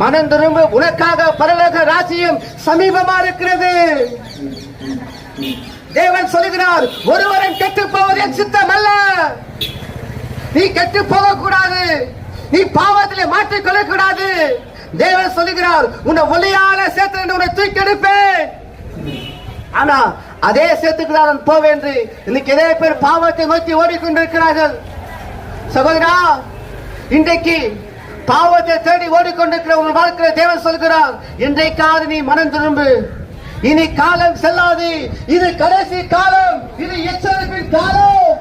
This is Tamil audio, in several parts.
மனம் திரும்ப உனக்காக பரலோக ராசியம் சமீபமா இருக்கிறது. தேவன் சொல்லுகிறார் ஒருவரும் கெட்டு போவது என் சித்தம் அல்ல. நீ கெட்டு போக கூடாது நீ பாவத்திலே மாற்றிக்கொள்ள கூடாது தேவன் சொல்லுகிறார் உன்னை ஒளியால சேர்த்து உன்னை தூக்கி எடுப்பேன். ஆனா அதே சேர்த்துக்கு நான் போவேன் என்று இன்னைக்கு நிறைய பேர் பாவத்தை நோக்கி ஓடிக்கொண்டிருக்கிறார்கள். சகோதரா இன்றைக்கு பாவத்தை தேடி ஓடிக்கொண்டிருக்கிற உன் வாழ்க்கையில தேவன் சொல்கிறார் இன்றைக்காவது நீ மனம் திரும்பு. இனி காலம் செல்லாது. இது கடைசி காலம். இது எச்சரிப்பின் காலம்.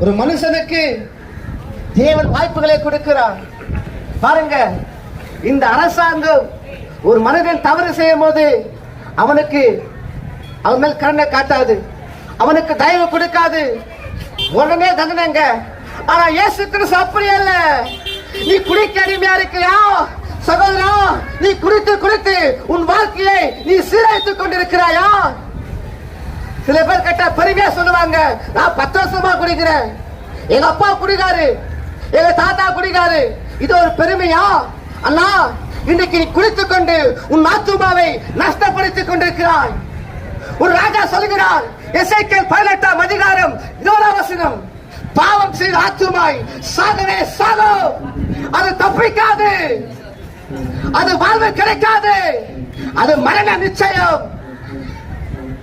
ஒரு மனுஷனுக்கு தேவன் வாய்ப்புகளை கொடுக்கிறார். பாருங்க இந்த அரசாங்கம் ஒரு மனிதன் தவறு செய்யும் போது அவனுக்கு அவன் மேல் கருணை காட்டாது. அவனுக்கு தயவு கொடுக்காது. உடனே தண்டனைங்க. ஆனா இயேசு கிறிஸ்து அப்படி இல்ல. நீ குடிக்க அடிமையா இருக்கிறியா சகோதரா நீ குடித்து குடித்து உன் வாழ்க்கையை நீ சீரழித்துக் கொண்டிருக்கிறாயா? சில பேர் கேட்ட பெருமையா சொல்லுவாங்க நான் பத்து வருஷமா குடிக்கிறேன். எங்க அப்பா குடிக்காரு எங்க தாத்தா குடிக்காரு. இது ஒரு பெருமையா? அண்ணா இன்னைக்கு நீ குளித்துக் கொண்டு உன் ஆத்துமாவை நஷ்டப்படுத்திக் கொண்டிருக்கிறாய். ஒரு ராஜா சொல்கிறார் எஸ்ஐகே பதினெட்டாம் அதிகாரம் இதோட வசனம். பாவம் செய்த ஆத்துமாய் சாகவே சாகும் அது தப்பிக்காது. அது வாழ்வு கிடைக்காது. அது மரண நிச்சயம்.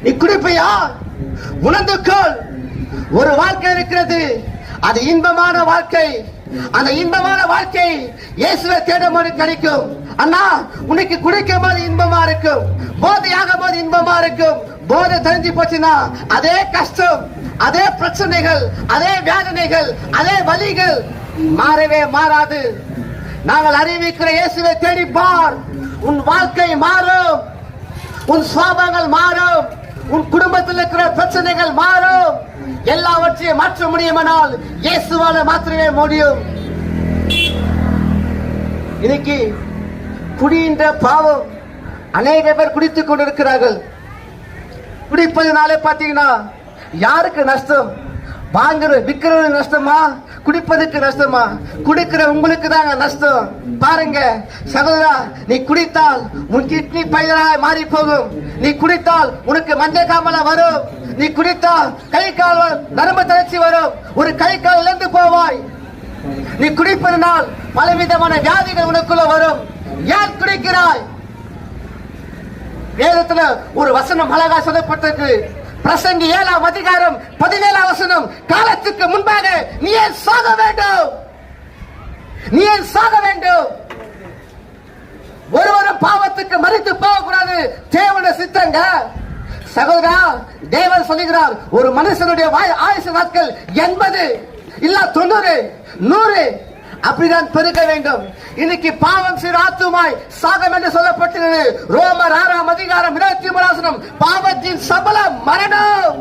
நீ குடிப்பையா? உணர்ந்துக்கொள் ஒரு வாழ்க்கை இருக்கிறது. அது இன்பமான வாழ்க்கை. அந்த இன்பமான வாழ்க்கை இயேசுவை தேடும் போது கிடைக்கும். அண்ணா உனக்கு குடிக்கும் போது இன்பமா இருக்கும். போதையாகும் போது இன்பமா இருக்கும். போதை தெரிஞ்சு போச்சுன்னா அதே கஷ்டம் அதே பிரச்சனைகள் அதே வேதனைகள் அதே வலிகள் மாறவே மாறாது. நாங்கள் அறிவிக்கிற இயேசுவை தேடி பார். உன் வாழ்க்கை மாறும். உன் சுவாபங்கள் மாறும். உன் குடும்பத்தில் இருக்கிற பிரச்சனைகள் மாறும். எல்லாவற்றையும் மாற்ற முடியுமானால் இயேசுவால மாற்றவே முடியும். இன்னைக்கு குடின்ற பாவம் அநேக பேர் குடித்துக் கொண்டிருக்கிறார்கள். குடிப்பதுனாலே பாத்தீங்கன்னா யாருக்கு நஷ்டம்? வாங்குற விற்கிறது நஷ்டமா? குடிப்பதுக்கு நஷ்டமா? குடிக்கிற உங்களுக்கு தாங்க நஷ்டம். பாருங்க சகோதரா நீ குடித்தால் உன் கிட்னி பயிராய் மாறி போகும் நீ குடித்தால் உனக்கு மஞ்சள் காமல வரும். நீ குடித்தால் கை கால் நரம்பு தளர்ச்சி வரும். ஒரு கை கால் இழந்து போவாய். நீ குடிப்பதனால் பலவிதமான வியாதிகள் உனக்குள்ள வரும். ஏன் குடிக்கிறாய்? வேதத்துல ஒரு வசனம் அழகா சொல்லப்பட்டிருக்கு. பிரசங்கி ஏழாம் அதிகாரம் பதினேழாம் வசனம் காலத்துக்கு முன்பாக நீ ஏன் சாக வேண்டும்? நீ ஏன் சாக வேண்டும்? ஒருவரும் பாவத்துக்கு மறித்து போகக்கூடாது. தேவன சித்தங்க. சகோதரா தேவன் சொல்லுகிறார் ஒரு மனுஷனுடைய வாய் ஆயுசு நாட்கள் எண்பது இல்ல தொண்ணூறு நூறு அப்படிதான் பெருக்க வேண்டும். இன்னைக்கு பாவம் சிறு ஆத்துமாய் சாகம் என்று சொல்லப்பட்டிருக்கிறது. ரோமர் ஆறாம் அதிகாரம் இருபத்தி மூணாசனம் பாவத்தின் சபலம் மரணம்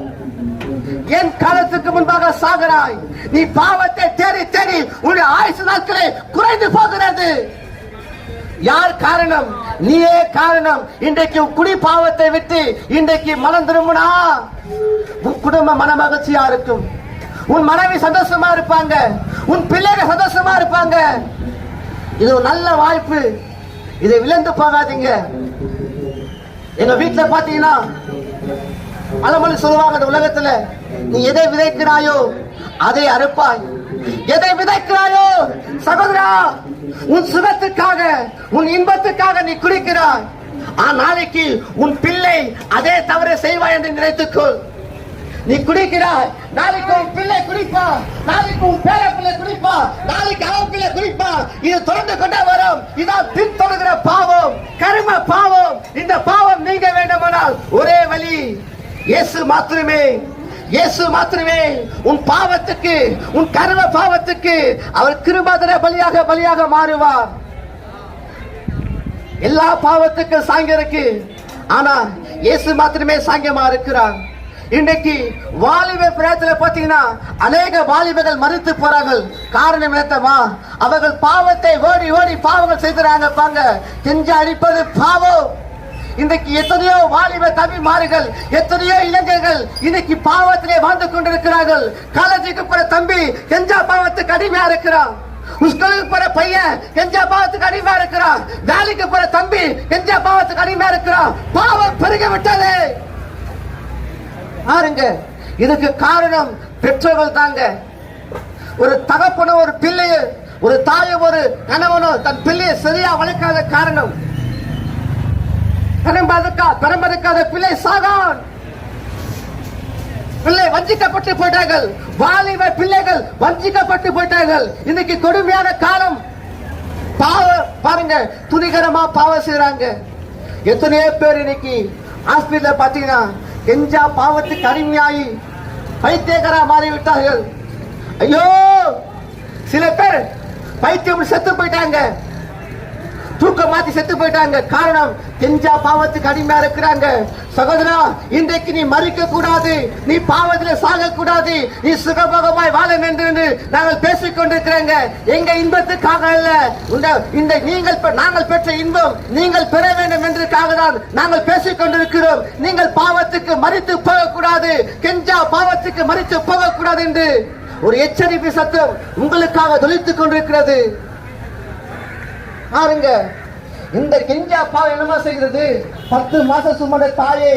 என் காலத்துக்கு முன்பாக சாகிறாய் நீ பாவத்தை தேடி தேடி உன்னுடைய ஆயுசு நாட்களை குறைந்து போகிறது. யார் காரணம்? நீயே காரணம். இன்றைக்கு குடி பாவத்தை விட்டு இன்றைக்கு மனம் திரும்பினா? உன் குடும்ப மன மகிழ்ச்சியா இருக்கும். உன் மனைவி சந்தோஷமா இருப்பாங்க. உன் பிள்ளைகள் சந்தோஷமா இருப்பாங்க. இது ஒரு நல்ல வாய்ப்பு. இதை விழுந்து போகாதீங்க. எங்க வீட்டுல பாத்தீங்கன்னா பழமொழி சொல்லுவாங்க இந்த உலகத்துல நீ எதை விதைக்கிறாயோ அதை அறுப்பாய். எதை விதைக்கிறாயோ சகோதரா உன் சுகத்துக்காக உன் இன்பத்துக்காக நீ குடிக்கிறாய். ஆ நாளைக்கு உன் பிள்ளை அதே தவறு செய்வாய் என்று நினைத்துக்கொள். நீ குடிக்கிறாய். நாளைக்கு உன் பிள்ளை குடிப்பா. நாளைக்கு உன் பேர பிள்ளை குடிப்பா. நாளைக்கு அவன் பிள்ளை குடிப்பா. இது தொடர்ந்து கொண்டே வரும். இதான் பின்தொடர்கிற பாவம் கரும பாவம். இந்த பாவம் நீங்க வேண்டுமானால் ஒரே வழி இயேசு மாத்திரமே. இயேசு மாத்திரமே. உன் பாவத்துக்கு உன் கரும பாவத்துக்கு அவர் கிருபாதர பலியாக பலியாக மாறுவார். எல்லா பாவத்துக்கும் சாங்கியம் இருக்கு ஆனா இயேசு மாத்திரமே சாங்கியமா இருக்கிறார். இன்றைக்கு வாலிப பிராயத்துல பாத்தீங்கன்னா அநேக வாலிபர்கள் மறுத்து போறார்கள். காரணம் என்னத்தமா அவர்கள் பாவத்தை ஓடி ஓடி பாவங்கள் செய்கிறாங்க பாங்க கெஞ்ச அடிப்பது பாவம். இன்றைக்கு எத்தனையோ வாலிப தம்பிமார்கள் எத்தனையோ இளைஞர்கள் இன்னைக்கு பாவத்திலே வாழ்ந்து கொண்டிருக்கிறார்கள். காலேஜுக்கு போற தம்பி கெஞ்சா பாவத்துக்கு அடிமையா இருக்கிறான். ஸ்கூலுக்கு போற பையன் கெஞ்சா பாவத்துக்கு அடிமையா இருக்கிறான். வேலைக்கு போற தம்பி கெஞ்சா பாவத்துக்கு அடிமையா இருக்கிறான். பாவம் பெருக விட்டது. பாருங்க. இதுக்கு காரணம் பெற்றோர்கள் தாங்க. ஒரு தகப்பனோ ஒரு பிள்ளையோ ஒரு தாயோ ஒரு கணவனோ தன் பிள்ளையை சரியா வளர்க்காத காரணம். பெரும்பதற்கா பெரும்பதற்காத பிள்ளை சாகான். பிள்ளை வஞ்சிக்கப்பட்டு போயிட்டார்கள். வாலிப பிள்ளைகள் வஞ்சிக்கப்பட்டு போயிட்டார்கள். இன்னைக்கு கொடுமையான காலம். பாவ பாருங்க துணிகரமா பாவம் செய்யறாங்க எத்தனையோ பேர் இன்னைக்கு ஹாஸ்பிட்டல் பாத்தீங்கன்னா கெஞ்சா பாவத்துக்கு அடிமையாகி பைத்தியகரா மாறிவிட்டார்கள் ஐயோ! சில பேர் பைத்தியம் செத்து போயிட்டாங்க. தூக்கம் மாத்தி செத்து போயிட்டாங்க. காரணம் கெஞ்சா பாவத்துக்கு அடிமையா இருக்கிறாங்க. சகோதரா இன்றைக்கு நீ மறிக்க கூடாது நீ பாவத்துல சாக கூடாது நீ சுகபோகமாய் வாழ வேண்டும் என்று நாங்கள் பேசிக் கொண்டிருக்கிறாங்க எங்க இன்பத்துக்காக அல்ல. இந்த இந்த நீங்கள் பெ- நாங்கள் பெற்ற இன்பம் நீங்கள் பெற வேண்டும் என்றுக்காக தான் நாங்கள் பேசிக் கொண்டிருக்கிறோம் நீங்கள் பாவத்துக்கு மறித்து போகக்கூடாது. கெஞ்சா பாவத்துக்கு மறித்து போகக்கூடாது என்று. ஒரு எச்சரிப்பு சத்தம் உங்களுக்காக தொழித்துக் கொண்டிருக்கிறது. பாருங்க இந்த கெஞ்சா அப்பா என்னமா செய்கிறது? பத்து மாசம் சுமந்த தாயை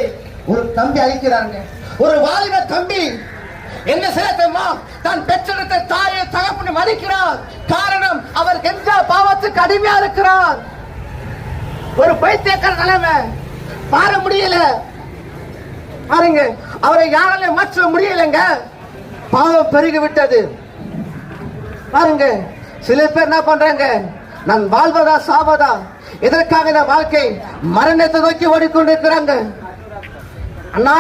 ஒரு தம்பி அழிக்கிறாங்க ஒரு வாலிப தம்பி. என்ன செய்ய தெரியுமா தான் பெற்றெடுத்த தாயை தகப்பனு மதிக்கிறார். காரணம் அவர் கெஞ்சா பாவத்துக்கு அடிமையா இருக்கிறார். ஒரு பைத்தியக்கார நிலைமை. மாற முடியல. பாருங்க அவரை யாராலையும் மாற்ற முடியலைங்க. பாவம் பெருகி விட்டது பாருங்க. சில பேர் என்ன பண்றாங்க? நான் வாழ்வதா சாவதா? எதற்காக இந்த வாழ்க்கை மரணத்தை நோக்கி ஓடிக்கொண்டிருக்கிறாங்க? அண்ணா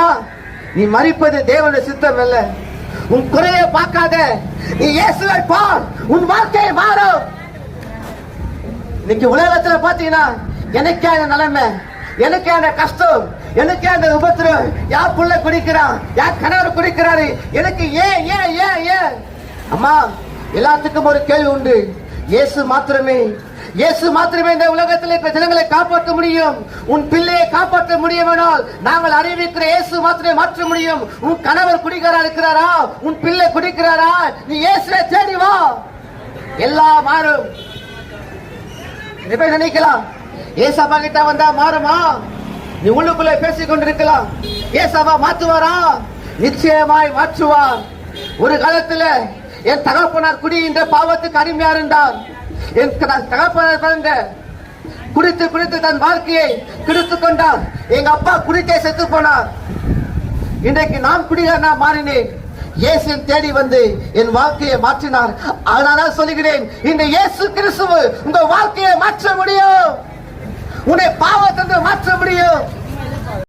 நீ மறிப்பது தேவனுடைய சித்தம் அல்ல உன் குறையை பார்க்காத. நீ இயேசுவை பார். உன் வாழ்க்கை மாறும் இன்னைக்கு உலகத்துல பாத்தீங்கன்னா எனக்கே அந்த நிலைமை. எனக்கே அந்த கஷ்டம். எனக்கே அந்த உபத்திரம். யார் புள்ள குடிக்கிறான் யார் கணவர் குடிக்கிறாரு? எனக்கு ஏன் ஏன் ஏன் ஏன்? அம்மா எல்லாத்துக்கும் ஒரு கேள்வி உண்டு. இயேசு மாத்திரமே. இயேசு மாத்திரமே இந்த உலகத்தில் இருக்கிற ஜனங்களை காப்பாற்ற முடியும். உன் பிள்ளையை காப்பாற்ற முடியுமானால் நாங்கள் அறிவிக்கிற இயேசு மாத்திரமே மாற்ற முடியும். உன் கணவர் குடிக்கிறா இருக்கிறாரா? உன் பிள்ளை குடிக்கிறாரா? நீ இயேசுவை தேடி வா. எல்லாம் மாறும். நினைக்கலாம். ஏசாபா கிட்ட வந்தா மாறுமா? நீ உள்ளுக்குள்ள பேசிக் கொண்டிருக்கலாம். ஏசாபா மாற்றுவாரா? நிச்சயமாய் மாற்றுவார். ஒரு காலத்துல என் தகப்பனார் குடி இந்த பாவத்துக்கு அடிமையா இருந்தார் என் தகப்பனார் பாருங்க குடித்து குடித்து தன் வாழ்க்கையை கெடுத்துக் கொண்டார். எங்க அப்பா குடித்தே செத்து போனார். இன்றைக்கு நான் குடிகாரனா மாறினேன். இயேசு தேடி வந்து என் வாழ்க்கையை மாற்றினார். அதனால சொல்லுகிறேன் இந்த இயேசு கிறிஸ்துவ உங்க வாழ்க்கையை மாற்ற முடியும். உன்னை பாவத்திலிருந்து